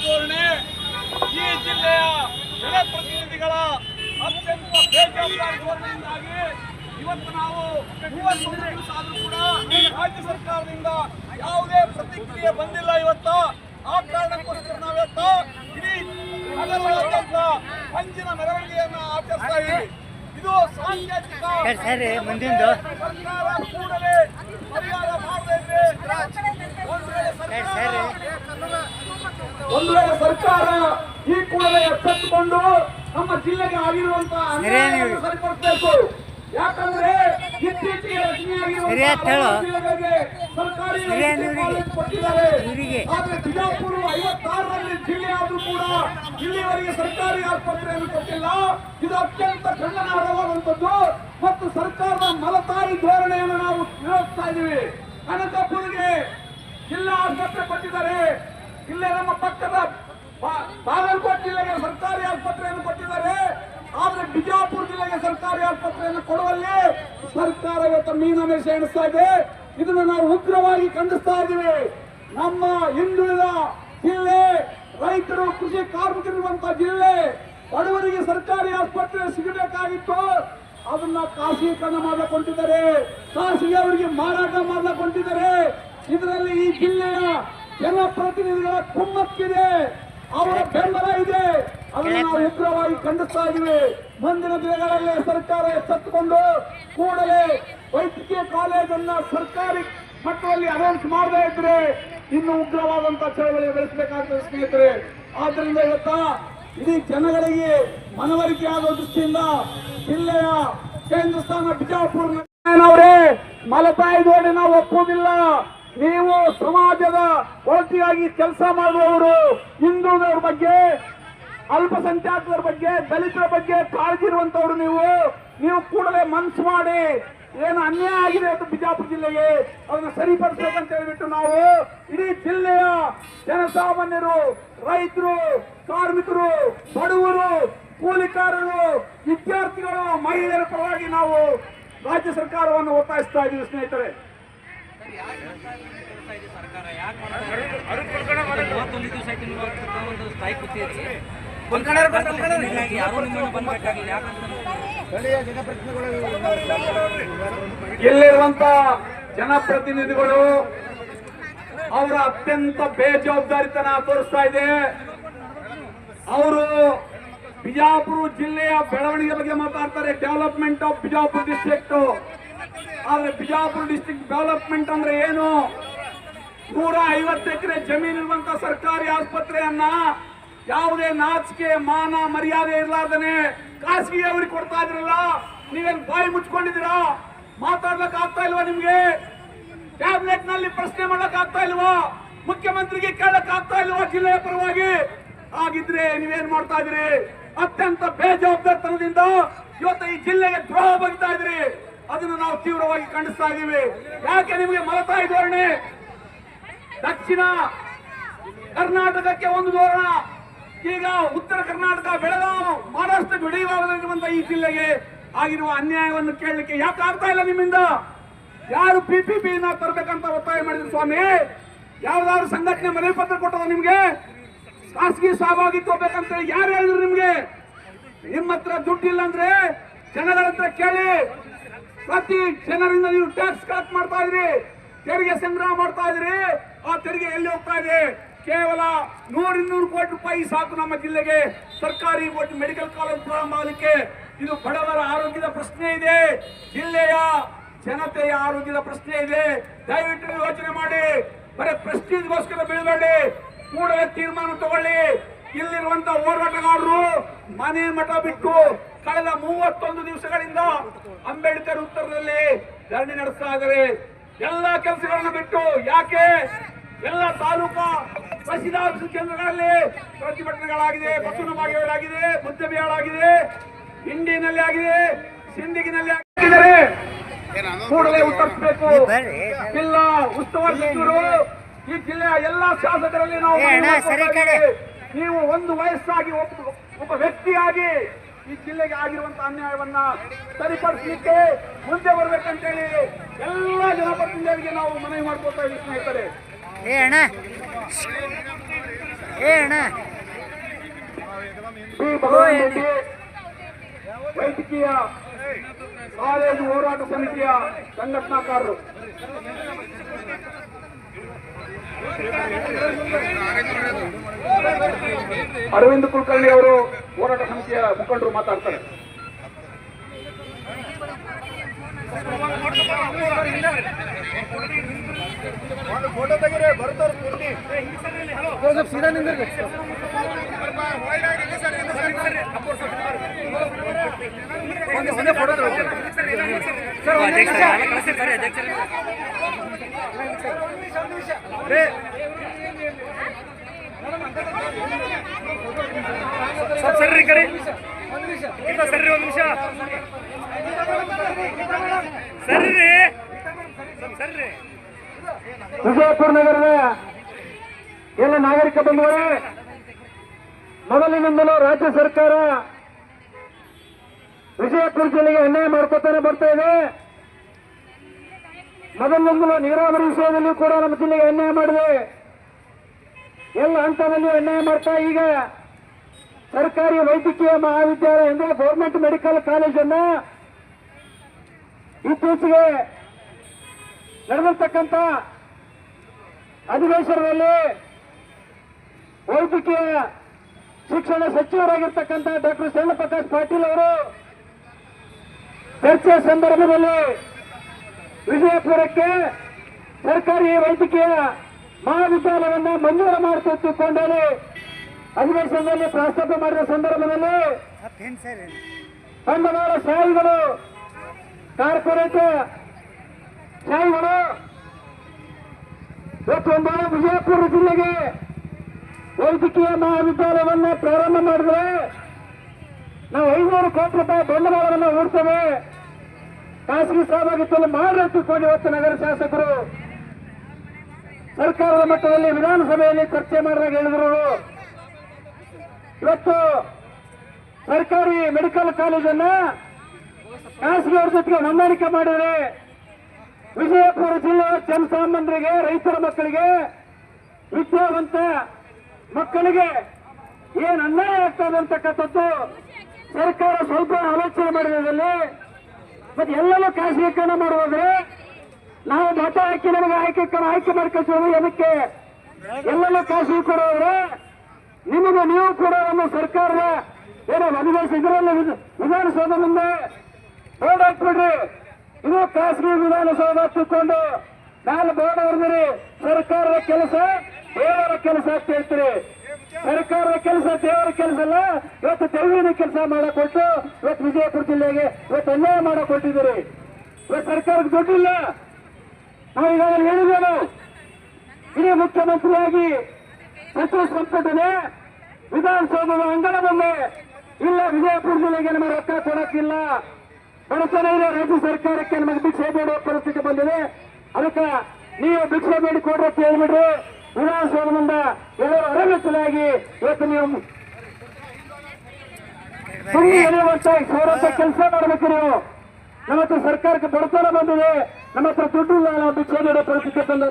ಧೋರಣೆ ಈ ಜಿಲ್ಲೆಯ ಜನಪ್ರತಿನಿಧಿಗಳ ಅತ್ಯಂತ ಬೇಜವಾಬ್ದಾರಿ ಧೋರಣೆಯಿಂದಾಗಿ ಇವತ್ತು ನಾವು ದಿವಸ ಕೂಡ ರಾಜ್ಯ ಸರ್ಕಾರದಿಂದ ಯಾವುದೇ ಪ್ರತಿಕ್ರಿಯೆ ಬಂದಿಲ್ಲ ಇವತ್ತು. ಆ ಕಾರಣಕ್ಕೋಸ್ಕರ ನಾವಿವತ್ತು ಇಡೀ ನಗರದಾದ್ಯಂತ ಪಂಚಿನ ಮೆರವಣಿಗೆಯನ್ನು ಆಚರಿಸ್ತಾ ಇದ್ದೀವಿ. ಇದು ಸಾಂಕೇತಿಕ ಸರ್ಕಾರ ಕೂಡಲೇ ಪರಿಹಾರ ಮಾಡಬೇಕು ಸರ್ಕಾರ ಒಂದು ವೇಳೆ ಸರ್ಕಾರ ಈ ಕೂಡಲೇ ಎಚ್ಚೆತ್ತುಕೊಂಡು ನಮ್ಮ ಜಿಲ್ಲೆಗೆ ಆಗಿರುವಂತಹ ಅನ್ಯಾಯವನ್ನು ಸರಿಪಡಿಸಬೇಕು. ಯಾಕಂದ್ರೆ ಇತ್ತೀಚೆಗೆ ರಚನೆಯಾಗಿರುವಂತಹ. ಸರ್ಕಾರಿ ಕೊಟ್ಟಿದ್ದಾರೆ. ಆದ್ರೆ ಬಿಜಾಪುರ ಐವತ್ತಾರರಲ್ಲಿ ಜಿಲ್ಲೆ ಆದ್ರೂ ಕೂಡ ಇಲ್ಲಿವರೆಗೆ ಸರ್ಕಾರಿ ಆಸ್ಪತ್ರೆಯನ್ನು ಕೊಟ್ಟಿಲ್ಲ. ಇದು ಅತ್ಯಂತ ಖಂಡನಾರ್ಹವಾದಂಥದ್ದು ಮತ್ತು ಸರ್ಕಾರದ ಮಲತಾಯಿ ಧೋರಣೆಯನ್ನು ನಾವು ವಿರೋಧಿಸ್ತಾ ಇದ್ದೀವಿ. ಅನಂತಪುರಿಗೆ ಜಿಲ್ಲಾ ಆಸ್ಪತ್ರೆ ಕೊಟ್ಟಿದ್ದಾರೆ. ಇಲ್ಲೇ ನಮ್ಮ ಪಕ್ಕದ ಬಾಗಲ್ಕೋಟ್ ಜಿಲ್ಲೆಗೆ ಸರ್ಕಾರಿ ಆಸ್ಪತ್ರೆಯನ್ನು ಕೊಟ್ಟಿದ್ದಾರೆ. ಆದ್ರೆ ಬಿಜಾಪುರ ಜಿಲ್ಲೆಗೆ ಸರ್ಕಾರಿ ಆಸ್ಪತ್ರೆಯನ್ನು ಕೊಡುವಲ್ಲಿ ಸರ್ಕಾರ ಇವತ್ತು ಮೀನಮೇಷ ಎಣಿಸ್ತಾ ಇದೆ. ಇದನ್ನು ನಾವು ಉಗ್ರವಾಗಿ ಖಂಡಿಸ್ತಾ ಇದ್ದೀವಿ. ನಮ್ಮ ಹಿಂದುಳಿದ ಜಿಲ್ಲೆ, ರೈತರು, ಕೃಷಿ ಕಾರ್ಮಿಕರಿರುವಂತಹ ಜಿಲ್ಲೆ, ಬಡವರಿಗೆ ಸರ್ಕಾರಿ ಆಸ್ಪತ್ರೆ ಸಿಗಬೇಕಾಗಿತ್ತು. ಅದನ್ನ ಖಾಸಗೀಕರಣ ಮಾಡಿಕೊಂಡಿದ್ದಾರೆ ಖಾಸಗಿ ಅವರಿಗೆ ಮಾರಾಟ ಮಾಡಿಕೊಂಡಿದ್ದಾರೆ ಇದರಲ್ಲಿ ಈ ಜಿಲ್ಲೆಯ ಜನಪ್ರತಿನಿಧಿಗಳ ಕುಮ್ಮಕ್ಕಿದೆ. ಅವರ ಬೆಂಬಲ ಇದೆ. ಅದನ್ನು ನಾವು ಉಗ್ರವಾಗಿ ಖಂಡಿಸ್ತಾ ಇದ್ದೀವಿ. ಮುಂದಿನ ದಿನಗಳಲ್ಲಿ ಸರ್ಕಾರ ಎಚ್ಚೆತ್ತುಕೊಂಡು ಕೂಡಲೇ ವೈದ್ಯಕೀಯ ಕಾಲೇಜನ್ನ ಸರ್ಕಾರಿ ಮಟ್ಟದಲ್ಲಿ ಅನೌನ್ಸ್ ಮಾಡದೇ ಇದ್ರೆ ಇನ್ನು ಉಗ್ರವಾದಂತ ಚಳವಳಿ ಬೆಳೆಸಬೇಕಾಗ್ತದೆ ಸ್ನೇಹಿತರೆ. ಆದ್ರಿಂದ ಇವತ್ತ ಇಡೀ ಜನಗಳಿಗೆ ಮನವರಿಕೆ ಆಗುವ ದೃಷ್ಟಿಯಿಂದ ಜಿಲ್ಲೆಯ ಕೇಂದ್ರ ಸ್ಥಾನ ಬಿಜಾಪುರ ಮಲತಾಯಿ ಧೋರಣೆ ನಾವು ಒಪ್ಪುವುದಿಲ್ಲ ನೀವು ಸಮಾಜದ ಒಳತಿಗಾಗಿ ಕೆಲಸ ಮಾಡುವವರು ಹಿಂದುಳಿದವ್ರ ಬಗ್ಗೆ, ಅಲ್ಪಸಂಖ್ಯಾತರ ಬಗ್ಗೆ, ದಲಿತರ ಬಗ್ಗೆ ಕಾಳಜಿ ಇರುವಂತವ್ರು ನೀವು ನೀವು ಕೂಡಲೇ ಮನ್ಸು ಮಾಡಿ ಏನು ಅನ್ಯಾಯ ಆಗಿದೆ ಅಂತ ಬಿಜಾಪುರ ಜಿಲ್ಲೆಗೆ ಅದನ್ನು ಸರಿಪಡಿಸಬೇಕಂತ ಹೇಳಿಬಿಟ್ಟು ನಾವು ಇಡೀ ಜಿಲ್ಲೆಯ ಜನಸಾಮಾನ್ಯರು, ರೈತರು, ಕಾರ್ಮಿಕರು, ಬಡವರು, ಕೂಲಿಕಾರರು, ವಿದ್ಯಾರ್ಥಿಗಳು, ಮಹಿಳೆಯರ ಪರವಾಗಿ ನಾವು ರಾಜ್ಯ ಸರ್ಕಾರವನ್ನು ಒತ್ತಾಯಿಸ್ತಾ ಇದ್ದೀವಿ ಸ್ನೇಹಿತರೆ. ಮೂವತ್ತೊಂದು ದಿವಸ ಆಯ್ತು ನೀವು ಒಂದು ಸ್ಟ್ರೈಕ್ ಕೂತಿದ್ರಿ ಯಾರು ನಿಮ್ಮನ್ನು ಬಂದ್ಬೇಕಾಗಿಲ್ಲ? ಯಾಕಂದ್ರೆ ಇಲ್ಲಿರುವಂತ ಜನಪ್ರತಿನಿಧಿಗಳು ಅವರ ಅತ್ಯಂತ ಬೇಜವಾಬ್ದಾರಿತನ ತೋರಿಸ್ತಾ ಇದೆ. ಅವರು ಬಿಜಾಪುರ ಜಿಲ್ಲೆಯ ಬೆಳವಣಿಗೆ ಬಗ್ಗೆ ಮಾತಾಡ್ತಾರೆ. ಡೆವಲಪ್ಮೆಂಟ್ ಆಫ್ ಬಿಜಾಪುರ ಡಿಸ್ಟ್ರಿಕ್ಟ್ ಆದ್ರೆ ಬಿಜಾಪುರ ಡಿಸ್ಟ್ರಿಕ್ಟ್ ಡೆವಲಪ್ಮೆಂಟ್ ಅಂದ್ರೆ ಏನು? ನೂರ ಐವತ್ತು ಎಕರೆ ಜಮೀನು ಇರುವಂತ ಸರ್ಕಾರಿ ಆಸ್ಪತ್ರೆಯನ್ನ ಯಾವುದೇ ನಾಚಿಕೆ, ಮಾನ, ಮರ್ಯಾದೆ ಇರಲಾರ್ದನೆ ಖಾಸಗಿ ಅವ್ರಿಗೆ ಕೊಡ್ತಾ ಇದ್ರಲ್ಲ, ನೀವೇನು ಬಾಯಿ ಮುಚ್ಕೊಂಡಿದ್ದೀರಾ? ಮಾತಾಡ್ಲಕ್ ಆಗ್ತಾ ಇಲ್ವಾ ನಿಮ್ಗೆ? ಕ್ಯಾಬಿನೆಟ್ನಲ್ಲಿ ಪ್ರಶ್ನೆ ಮಾಡಕ್ ಆಗ್ತಾ ಇಲ್ವಾ? ಮುಖ್ಯಮಂತ್ರಿಗೆ ಕೇಳಕ್ ಆಗ್ತಾ ಇಲ್ವಾ ಜಿಲ್ಲೆಯ ಪರವಾಗಿ? ಆಗಿದ್ರೆ ನೀವೇನ್ ಮಾಡ್ತಾ ಇದ್ರಿ ಅತ್ಯಂತ ಬೇಜವಾಬ್ದಾರಿತನದಿಂದ ಇವತ್ತು ಈ ಜಿಲ್ಲೆಗೆ ದ್ರೋಹ ಬಗ್ತಾ ಇದ್ರಿ ಅದನ್ನು ನಾವು ತೀವ್ರವಾಗಿ ಖಂಡಿಸ್ತಾ ಇದ್ದೀವಿ. ಯಾಕೆ ನಿಮಗೆ ಮಲತಾಯಿ ಧೋರಣೆ ದಕ್ಷಿಣ ಕರ್ನಾಟಕಕ್ಕೆ ಒಂದು ಧೋರಣ. ಈಗ ಉತ್ತರ ಕರ್ನಾಟಕ ಬೆಳಗಾವಿ ಮಹಾರಾಷ್ಟ್ರ ಗಡಿ ಭಾಗದಲ್ಲಿರುವಂತಹ ಈ ಜಿಲ್ಲೆಗೆ ಆಗಿರುವ ಅನ್ಯಾಯವನ್ನು ಕೇಳಲಿಕ್ಕೆ ಯಾಕೆ ಆಗ್ತಾ ಇಲ್ಲ ನಿಮ್ಮಿಂದ? ಯಾರು ಪಿಪಿಪಿ ಪಿ ತರಬೇಕಂತ ಒತ್ತಾಯ ಮಾಡಿದ್ರು ಸ್ವಾಮಿ? ಯಾವ್ದಾದ್ರು ಸಂಘಟನೆ ಮನವಿ ಪತ್ರ ಕೊಟ್ಟದ ನಿಮ್ಗೆ? ಖಾಸಗಿ ಸಹಭಾಗಿತ್ವ ಬೇಕಂತೇಳಿ ಯಾರು ಹೇಳಿದ್ರು ನಿಮ್ಗೆ? ನಿಮ್ಮ ಹತ್ರ ದುಡ್ಡಿಲ್ಲ ಅಂದ್ರೆ ಜನಗಳ ಹತ್ರ ಕೇಳಿ. ಪ್ರತಿ ಜನರಿಂದ ನೀವು ಟ್ಯಾಕ್ಸ್ ಕಲೆಕ್ಟ್ ಮಾಡ್ತಾ ಇದ್ರಿ. ತೆರಿಗೆ ಸಂಗ್ರಹ ಮಾಡ್ತಾ ಇದ್ರಿ. ಆ ತೆರಿಗೆ ಎಲ್ಲಿ ಹೋಗ್ತಾ ಇದೆ? ಕೇವಲ ನೂರ ಇನ್ನೂರು ಕೋಟಿ ರೂಪಾಯಿ ಸಾಕು ನಮ್ಮ ಜಿಲ್ಲೆಗೆ. ಸರ್ಕಾರಿ ಮೆಡಿಕಲ್ ಕಾಲೇಜ್ ಪ್ರಾರಂಭ ಆಗಲಿಕ್ಕೆ. ಇದು ಬಡವರ ಆರೋಗ್ಯದ ಪ್ರಶ್ನೆ ಇದೆ. ಜಿಲ್ಲೆಯ ಜನತೆಯ ಆರೋಗ್ಯದ ಪ್ರಶ್ನೆ ಇದೆ. ದಯವಿಟ್ಟು ಯೋಚನೆ ಮಾಡಿ. ಬರೀ ಪ್ರಶ್ನೆಗೋಸ್ಕರ ಬೀಳಬೇಡಿ. ಕೂಡಲೇ ತೀರ್ಮಾನ ತಗೊಳ್ಳಿ. ಇಲ್ಲಿರುವಂತ ಹೋರಾಟಗಾರರು ಮನೆ ಮಠ ಬಿಟ್ಟು ಕಳೆದ ಮೂವತ್ತೊಂದು ದಿವಸಗಳಿಂದ ಅಂಬೇಡ್ಕರ್ ಉತ್ತರದಲ್ಲಿ ಧರಣಿ ನಡೆಸ್ತಾ ಇದ್ದಾರೆ. ಎಲ್ಲ ಕೆಲಸಗಳನ್ನು ಬಿಟ್ಟು ಯಾಕೆ? ಎಲ್ಲ ತಾಲೂಕು ತಹಸೀಲ್ದಾರ್ ಕೇಂದ್ರಗಳಲ್ಲಿ ಪ್ರತಿಭಟನೆಗಳಾಗಿದೆ ಬಸವನಬಾಗೇವಾಗಿದೆ ಮುದ್ದಬಿಹಾಳಾಗಿದೆ ಇಂಡಿನಲ್ಲಿ ಆಗಿದೆ ಸಿಂದಗಿನಲ್ಲಿ ಆಗಿದ್ದಾರೆ. ಕೂಡಲೇ ಉತ್ತರಿಸಬೇಕು. ಜಿಲ್ಲಾ ಉಸ್ತುವಾರಿ ಸಚಿವರು ಈ ಜಿಲ್ಲೆಯ ಎಲ್ಲಾ ಶಾಸಕರಲ್ಲಿ ನಾವು. ನೀವು ಒಂದು ವಯಸ್ಸಾಗಿ ಒಬ್ಬ ಒಬ್ಬ ವ್ಯಕ್ತಿಯಾಗಿ ಈ ಜಿಲ್ಲೆಗೆ ಆಗಿರುವಂತ ಅನ್ಯಾಯವನ್ನ ಸರಿಪಡಿಸಲಿಕ್ಕೆ ಮುಂದೆ ಬರ್ಬೇಕಂತೇಳಿ ಎಲ್ಲ ಜನಪ್ರತಿನಿಧಿಗಳಿಗೆ ನಾವು ಮನವಿ ಮಾಡ್ಕೊಳ್ತಾ ಇದ್ದೀವಿ ಸ್ನೇಹಿತರೆ. ಏ ಅಣ್ಣ. ಏ ಅಣ್ಣ. ಶ್ರೀ ಭಗವಾನ್ ವೈದ್ಯಕೀಯ ಕಾಲೇಜು ಹೋರಾಟ ಸಮಿತಿಯ ಸಂಘಟನಾಕಾರರು. ಅರವಿಂದ್ ಕುಲಕರ್ಣಿ ಅವರು ಹೋರಾಟ ಸಮಿತಿಯ ಮುಖಂಡರು ಮಾತಾಡ್ತಾರೆ. ಅಧ್ಯಕ್ಷರೇ ಕಳಿಸಿ ಸರಿ ಸರ್ರಿ ಕಡೆ. ಇಲ್ಲ ಸರ್ರಿ ಒಂದು ನಿಮಿಷ. ಸರ್ರಿ ಸರ್ರಿ ವಿಜಯಪುರ ನಗರದ ಎಲ್ಲ ನಾಗರಿಕ ಬಂಧುಗಳೇ, ಮೊದಲಿನಿಂದಲೂ ರಾಜ್ಯ ಸರ್ಕಾರ ವಿಜಯಪುರ ಜಿಲ್ಲೆಗೆ ಅನ್ಯಾಯ ಮಾಡ್ಕೋತಾನೆ ಬರ್ತಾ ಇದೆ. ಮೊದಲಿನಿಂದಲೂ ನೀರಾವರಿ ವಿಷಯದಲ್ಲಿ ಕೂಡ ನಮ್ಮ ಜಿಲ್ಲೆಗೆ ಅನ್ಯಾಯ ಮಾಡಿದೆ. ಎಲ್ಲ ಹಂತದಲ್ಲಿ ಅನ್ಯಾಯ ಮಾಡ್ತಾ ಈಗ ಸರ್ಕಾರಿ ವೈದ್ಯಕೀಯ ಮಹಾವಿದ್ಯಾಲಯ ಅಂದ್ರೆ ಗೌರ್ಮೆಂಟ್ ಮೆಡಿಕಲ್ ಕಾಲೇಜನ್ನು ಇತ್ತೀಚೆಗೆ ನಡೆದಿರ್ತಕ್ಕಂಥ ಅಧಿವೇಶನದಲ್ಲಿ ವೈದ್ಯಕೀಯ ಶಿಕ್ಷಣ ಸಚಿವರಾಗಿರ್ತಕ್ಕಂಥ ಡಾಕ್ಟರ್ ಶರಣಪ್ರಕಾಶ್ ಪಾಟೀಲ್ ಅವರು ಚರ್ಚೆಯ ಸಂದರ್ಭದಲ್ಲಿ ವಿಜಯಪುರಕ್ಕೆ ಸರ್ಕಾರಿ ವೈದ್ಯಕೀಯ ಮಹಾವಿದ್ಯಾಲಯವನ್ನು ಮಂಜೂರು ಮಾಡಿಸುತ್ತಿಕೊಂಡಲ್ಲಿ ಅಧಿವೇಶನದಲ್ಲಿ ಪ್ರಸ್ತಾಪ ಮಾಡಿದ ಸಂದರ್ಭದಲ್ಲಿ ಬಂಡವಾಳ ಶಾಹಿಗಳು, ಕಾರ್ಪೊರೇಟ್ ಶಾಹಿಗಳು ಇವತ್ತೊಂದು ವಿಜಯಪುರ ಜಿಲ್ಲೆಗೆ ವೈದ್ಯಕೀಯ ಮಹಾವಿದ್ಯಾಲಯವನ್ನು ಪ್ರಾರಂಭ ಮಾಡಿದ್ರೆ ನಾವು ಐನೂರು ಕೋಟಿ ರೂಪಾಯಿ ಬಂಡವಾಳವನ್ನು ಹೂಡ್ತೇವೆ ಖಾಸಗಿ ಸಹಭಾಗಿತ್ವದಲ್ಲಿ ಮಾಡಿ ತಿಳ್ಕೊಂಡು ಇವತ್ತು ನಗರ ಶಾಸಕರು ಸರ್ಕಾರದ ಮಟ್ಟದಲ್ಲಿ ವಿಧಾನಸಭೆಯಲ್ಲಿ ಚರ್ಚೆ ಮಾಡಿದಾಗ ಹೇಳಿದ್ರು. ಇವತ್ತು ಸರ್ಕಾರಿ ಮೆಡಿಕಲ್ ಕಾಲೇಜನ್ನ ಖಾಸಗಿಯವ್ರ ಜೊತೆಗೆ ಹೊಂದಾಣಿಕೆ ಮಾಡಿದರೆ ವಿಜಯಪುರ ಜಿಲ್ಲೆಯ ಜನಸಾಮಾನ್ಯರಿಗೆ, ರೈತರ ಮಕ್ಕಳಿಗೆ, ವಿದ್ಯಾವಂತ ಮಕ್ಕಳಿಗೆ ಏನ್ ಅನ್ಯಾಯ ಆಗ್ತದೆ ಅಂತಕ್ಕಂಥದ್ದು ಸರ್ಕಾರ ಸ್ವಲ್ಪ ಆಲೋಚನೆ ಮಾಡಿದಲ್ಲಿ ಮತ್ತೆ ಎಲ್ಲೆಲ್ಲೂ ಖಾಸಗೀಕರಣ ಮಾಡುವುದ್ರೆ ನಾವು ಮತ ಹಾಕಿ, ನಮಗೆ ಆಯ್ಕೆ ಆಯ್ಕೆ ಮಾಡ್ಕೊಳ್ತೀವಿ ಅದಕ್ಕೆ ಎಲ್ಲೆಲ್ಲೂ ಖಾಸಗಿ ಕೊಡೋದ್ರೆ ನಿಮಗೆ ನೀವು ಕೂಡ ನಮ್ಮ ಸರ್ಕಾರದ ಏನೋ ಅಧಿವೇಶ ಇದರಲ್ಲಿ ವಿಧ- ವಿಧಾನಸೌಧ ಮುಂದೆ? ಬೋರ್ಡ್ ಹಾಕ್ಬಿಡ್ರಿ. ಇದು ಖಾಸಗಿ ವಿಧಾನಸೌಧ ತಿಳ್ಕೊಂಡು ನಾನು ಬೋರ್ಡ್ ಹೊರದಿರಿ ಸರ್ಕಾರದ ಕೆಲಸ ದೇವರ ಕೆಲಸ ಅಂತ ಹೇಳ್ತೀರಿ. ಸರ್ಕಾರದ ಕೆಲಸ, ದೇವರ ಕೆಲಸ ಅಲ್ಲ. ಇವತ್ತು ತೆಲುಗಿನ ಕೆಲಸ ಮಾಡಕೊಟ್ಟು, ಇವತ್ತು ವಿಜಯಪುರ ಜಿಲ್ಲೆಗೆ ಇವತ್ತು ಅನ್ಯಾಯ ಮಾಡಕೊಟ್ಟಿದ್ದೀರಿ. ಇವತ್ತು ಸರ್ಕಾರಕ್ಕೆ ದುಡ್ಡಿಲ್ಲ. ನಾವು ಈಗಾಗಲೇ ಹೇಳಿದ್ದೇವೆ. ಇಡೀ ಮುಖ್ಯಮಂತ್ರಿಯಾಗಿ ಸಚಿವ ಸಂಪುಟನೆ ವಿಧಾನಸೌಧದ ಅಂಗಣ ಇಲ್ಲ, ವಿಜಯಪುರ ಜಿಲ್ಲೆಗೆ ನಮಗೆ ರೊಕ್ಕ ಕೊಡಕ್ಕಿಲ್ಲ. ಬಡತನ ಇದೆ ರಾಜ್ಯ ಸರ್ಕಾರಕ್ಕೆ ನಮಗೆ ಭಿಕ್ಷೆ ಬೇಡುವ ಪರಿಸ್ಥಿತಿ ಬಂದಿದೆ. ಅದಕ್ಕೆ ನೀವು ಭಿಕ್ಷೆ ಬೇಡಿ ಕೊಡ್ರಿ ಅಂತ ವಿಧಾನಸೌಧದಿಂದ ಎಲ್ಲರೂ ಅರವಿಸಲಾಗಿ ಇವತ್ತು ನೀವು ಸುಮ್ಮನೆ ಎಳೆಯುವಂತ ಸೌರಭ್ಯ ಕೆಲಸ ಮಾಡಬೇಕು ನೀವು. ನಮ್ಮ ಹತ್ರ ಸರ್ಕಾರಕ್ಕೆ ಬಡತನ ಬಂದಿದೆ. ನಮ್ಮ ಹತ್ರ ದುಡ್ಡು ಇಲ್ಲ ನಾವು ಭಿಕ್ಷೆ ಪರಿಸ್ಥಿತಿ ಬಂದ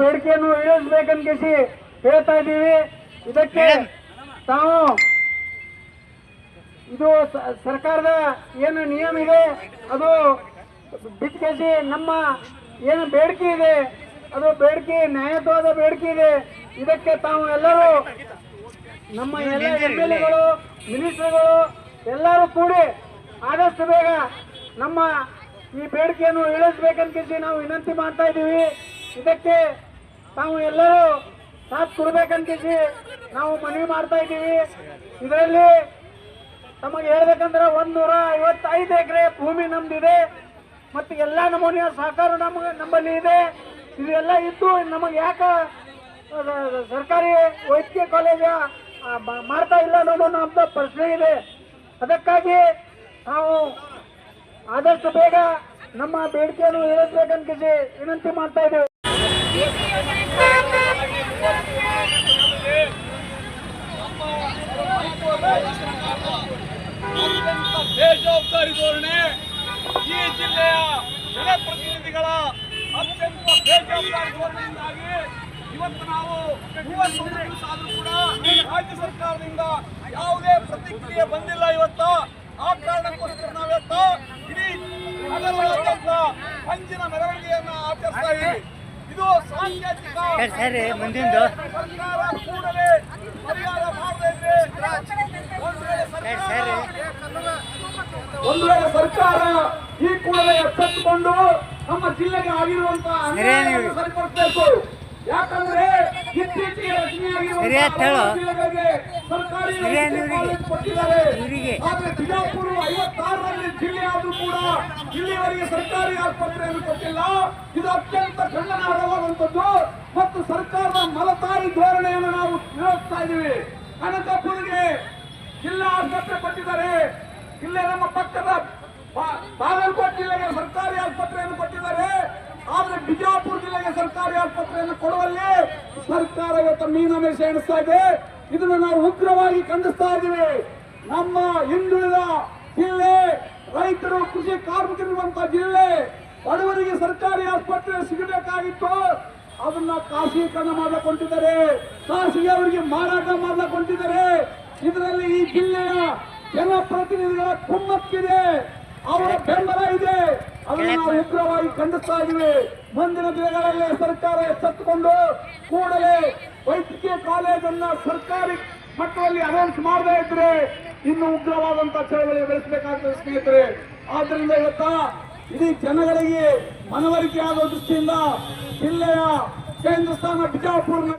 ಬೇಡಿಕೆಯನ್ನು ಈಡೇರಿಸಬೇಕಂತ ಕೇಸಿ ಹೇಳ್ತಾ ಇದ್ದೀವಿ. ಇದಕ್ಕೆ ತಾವು ಇದು ಸರ್ಕಾರದ ಏನು ನಿಯಮ ಇದೆ ಅದು ಬಿಟ್ಕೇಸಿ ನಮ್ಮ ಏನು ಬೇಡಿಕೆ ಇದೆ ಅದು ಬೇಡಿಕೆ ನ್ಯಾಯತ್ವದ ಬೇಡಿಕೆ ಇದೆ. ಇದಕ್ಕೆ ತಾವು ಎಲ್ಲರೂ ನಮ್ಮ ಎಲ್ಲ ಎಂ ಎಲ್ ಎಗಳು ಮಿನಿಸ್ಟರ್ಗಳು ಎಲ್ಲರೂ ಕೂಡಿ ಆದಷ್ಟು ಬೇಗ ನಮ್ಮ ಈ ಬೇಡಿಕೆಯನ್ನು ಈಡೇರಿಸಬೇಕಂತ ನಾವು ವಿನಂತಿ ಮಾಡ್ತಾ ಇದ್ದೀವಿ. ಇದಕ್ಕೆ ತಾವು ಎಲ್ಲರೂ ಸಾಥ್ ಕೊಡ್ಬೇಕಂತ ನಾವು ಮನವಿ ಮಾಡ್ತಾ ಇದ್ದೀವಿ. ಇದರಲ್ಲಿ ತಮಗೆ ಹೇಳ್ಬೇಕಂದ್ರೆ ಒಂದ್ ನೂರ ಐವತ್ತೈದು ಎಕರೆ ಭೂಮಿ ನಮ್ದಿದೆ. ಮತ್ತು ಎಲ್ಲ ನಮೂನೆಯ ಸಹಕಾರ ನಮಗೆ ನಮ್ಮಲ್ಲಿ ಇದೆ. ಇದೆಲ್ಲ ಇದ್ದು ನಮಗೆ ಯಾಕ ಸರ್ಕಾರಿ ವೈದ್ಯಕೀಯ ಕಾಲೇಜ ಮಾಡ್ತಾ ಇಲ್ಲ ಅನ್ನೋದು ನಮ್ದ ಪ್ರಶ್ನೆ ಇದೆ. ಅದಕ್ಕಾಗಿ ನಾವು ಆದಷ್ಟು ಬೇಗ ನಮ್ಮ ಬೇಡಿಕೆಯನ್ನು ಈಡೇರಿಸಬೇಕಂತ ವಿನಂತಿ ಮಾಡ್ತಾ ಇದ್ದೇವೆ. ಅತ್ಯಂತ ಬೇಜವಾಬ್ದಾರಿ ಧೋರಣೆ. ಈ ಜಿಲ್ಲೆಯ ಜನಪ್ರತಿನಿಧಿಗಳ ಅತ್ಯಂತ ಬೇಜವಾಬ್ದಾರಿ ಧೋರಣೆಯಿಂದಾಗಿ ಇವತ್ತು ನಾವು ಆದರೂ ಕೂಡ ರಾಜ್ಯ ಸರ್ಕಾರದಿಂದ ಯಾವುದೇ ಪ್ರತಿಕ್ರಿಯೆ ಬಂದಿಲ್ಲ ಇವತ್ತು. ಆ ಕಾರಣಕ್ಕೋಸ್ಕರ ನಾವಿವತ್ತು ಇಡೀ ನಗರದಾದ್ಯಂತ ಪಂಚಿನ ಮೆರವಣಿಗೆಯನ್ನ ಆಚರಿಸ್ತಾ ಇದ್ದೀವಿ ಇದು ಸಾಂಕೇತಿಕ ಸರ್, ಸರ್, ಮುಂದಿಂದು. ಒಂದು ವೇಳೆ ಸರ್ ಸರ್ ಒಂದು ವೇಳೆ ಸರ್ಕಾರ ಈ ಕೂಡಲೇ ಎಚ್ಚೆತ್ತುಕೊಂಡು ನಮ್ಮ ಜಿಲ್ಲೆಗೆ ಆಗಿರುವಂತಹ ಸರಿಪಡಿಸಬೇಕು ಯಾಕಂದ್ರೆ ಇತ್ತೀಚೆಗೆ. ಹಲವಾರು ಜಿಲ್ಲೆಗಳಿಗೆ ಸರ್ಕಾರಿ. ಕಾಲೇಜು ಕೊಟ್ಟಿದ್ದಾರೆ. ಆದ್ರೆ ಬಿಜಾಪುರ ಐವತ್ತಾರರಲ್ಲಿ ಜಿಲ್ಲೆ ಆದ್ರೂ ಕೂಡ ಇಲ್ಲಿವರೆಗೆ ಸರ್ಕಾರಿ ಆಸ್ಪತ್ರೆಯನ್ನು ಕೊಟ್ಟಿಲ್ಲ. ಇದು ಅತ್ಯಂತ ಖಂಡನಾರ್ಹವಾದಂಥದ್ದು ಮತ್ತು ಸರ್ಕಾರದ ಮಲತಾಯಿ ಧೋರಣೆಯನ್ನು ನಾವು ವಿರೋಧಿಸ್ತಾ ಇದ್ದೀವಿ. ಅನಂತಪುರಿಗೆ ಜಿಲ್ಲಾ ಆಸ್ಪತ್ರೆ ಕೊಟ್ಟಿದ್ದಾರೆ. ಇಲ್ಲೇ ನಮ್ಮ ಪಕ್ಕದ ಬಾಗಲಕೋಟೆ ಜಿಲ್ಲೆಗೆ ಸರ್ಕಾರಿ ಆಸ್ಪತ್ರೆಯನ್ನು ಕೊಟ್ಟಿದ್ದಾರೆ. ಆದ್ರೆ ಬಿಜಾಪುರ ಜಿಲ್ಲೆಗೆ ಸರ್ಕಾರಿ ಆಸ್ಪತ್ರೆಯನ್ನು ಕೊಡುವಲ್ಲಿ ಸರ್ಕಾರ ಇವತ್ತು ಮೀನಮೇಷ ಎಣಿಸ್ತಾ ಇದೆ. ಇದನ್ನು ನಾವು ಉಗ್ರವಾಗಿ ಖಂಡಿಸ್ತಾ ಇದ್ದೀವಿ. ನಮ್ಮ ಹಿಂದುಳಿದ ಜಿಲ್ಲೆ ರೈತರು, ಕೃಷಿ ಕಾರ್ಮಿಕರಿರುವಂತಹ ಜಿಲ್ಲೆ ಬಡವರಿಗೆ ಸರ್ಕಾರಿ ಆಸ್ಪತ್ರೆ ಸಿಗಬೇಕಾಗಿತ್ತು. ಅದನ್ನ ಖಾಸಗೀಕರಣ ಮಾಡಿಕೊಂಡಿದ್ದಾರೆ ಖಾಸಗಿ ಅವರಿಗೆ ಮಾರಾಟ ಮಾಡಕೊಂಡಿದ್ದಾರೆ ಇದರಲ್ಲಿ ಈ ಜಿಲ್ಲೆಯ ಜನಪ್ರತಿನಿಧಿಗಳ ಕುಮ್ಮಕ್ಕಿದೆ. ಅವರ ಬೆಂಬಲ ಇದೆ. ಅದನ್ನು ನಾವು ಉಗ್ರವಾಗಿ ಖಂಡಿಸ್ತಾ ಇದ್ದೀವಿ. ಮುಂದಿನ ದಿನಗಳಲ್ಲಿ ಸರ್ಕಾರ ಎಚ್ಚೆತ್ತುಕೊಂಡು ಕೂಡಲೇ ವೈದ್ಯಕೀಯ ಕಾಲೇಜನ್ನ ಸರ್ಕಾರಿ ಮಟ್ಟದಲ್ಲಿ ಅನೌನ್ಸ್ ಮಾಡದೇ ಇದ್ರೆ ಇನ್ನು ಉಗ್ರವಾದಂತ ಚಳವಳಿ ಬೆಳೆಸಬೇಕಾಗ್ತದೆ ಸ್ನೇಹಿತರೆ. ಆದ್ರಿಂದ ಇವತ್ತ ಇಡೀ ಜನಗಳಿಗೆ ಮನವರಿಕೆ ಆಗುವ ದೃಷ್ಟಿಯಿಂದ ಜಿಲ್ಲೆಯ ಕೇಂದ್ರ ಸ್ಥಾನ ಬಿಜಾಪುರ